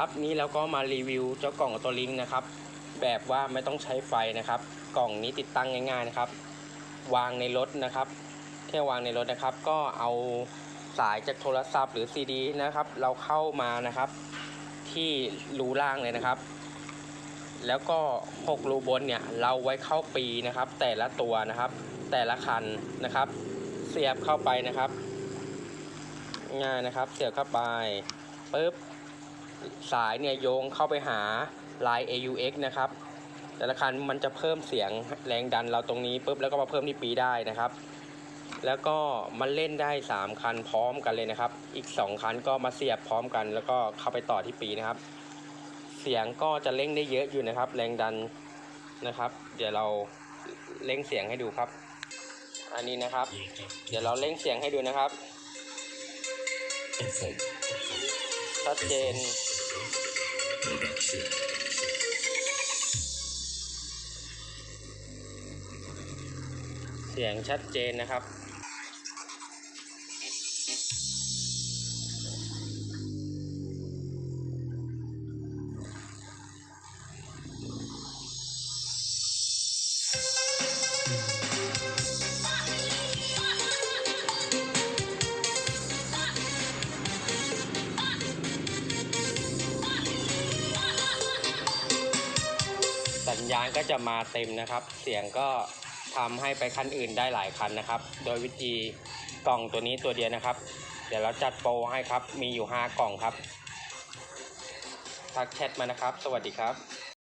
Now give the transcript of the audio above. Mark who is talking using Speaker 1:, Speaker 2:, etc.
Speaker 1: ครับ นี่เราก็มารีวิวเจ้ากล่องตัวลิงนะครับ แบบว่าไม่ต้องใช้ไฟนะครับ กล่องนี้ติดตั้งง่ายๆนะครับ วางในรถนะครับ แค่วางในรถนะครับ ก็เอาสายจากโทรศัพท์หรือซีดีนะครับ เราเข้ามานะครับ ที่รูล่างเลยนะครับ แล้วก็6รูบนเนี่ยเราไว้เข้าปีนะครับ แต่ละตัวนะครับ แต่ละคันนะครับ เสียบเข้าไปนะครับง่ายนะครับ เสียบเข้าไปปุ๊บ สายเนี่ยโยงเข้าไปหาลาย AUX นะครับ แต่ละคันมันจะเพิ่มเสียงแรงดันเราตรงนี้ปุ๊บแล้วก็มาเพิ่มที่ปีได้นะครับ แล้วก็มันเล่นได้ 3 คันพร้อมกันเลยนะครับ อีก 2 คันก็มาเสียบพร้อมกัน แล้วก็เข้าไปต่อที่ปีนะครับ เสียงก็จะเล่งได้เยอะอยู่นะครับ แรงดันนะครับ เดี๋ยวเราเล่งเสียงให้ดูครับ อันนี้นะครับ เดี๋ยวเราเล่งเสียงให้ดูนะครับ ชัดเจน เสียงชัดเจนนะครับ ญญาณก็จะมาเต็มนะครับ เสียงก็ทำให้ไปคันอื่นได้หลายคันนะครับ โดยวิธีกล่องตัวนี้ตัวเดียวนะครับ เดี๋ยวเราจัดโปรให้ครับ มีอยู่ 5 กล่องครับ ทักแชทมานะครับ สวัสดีครับ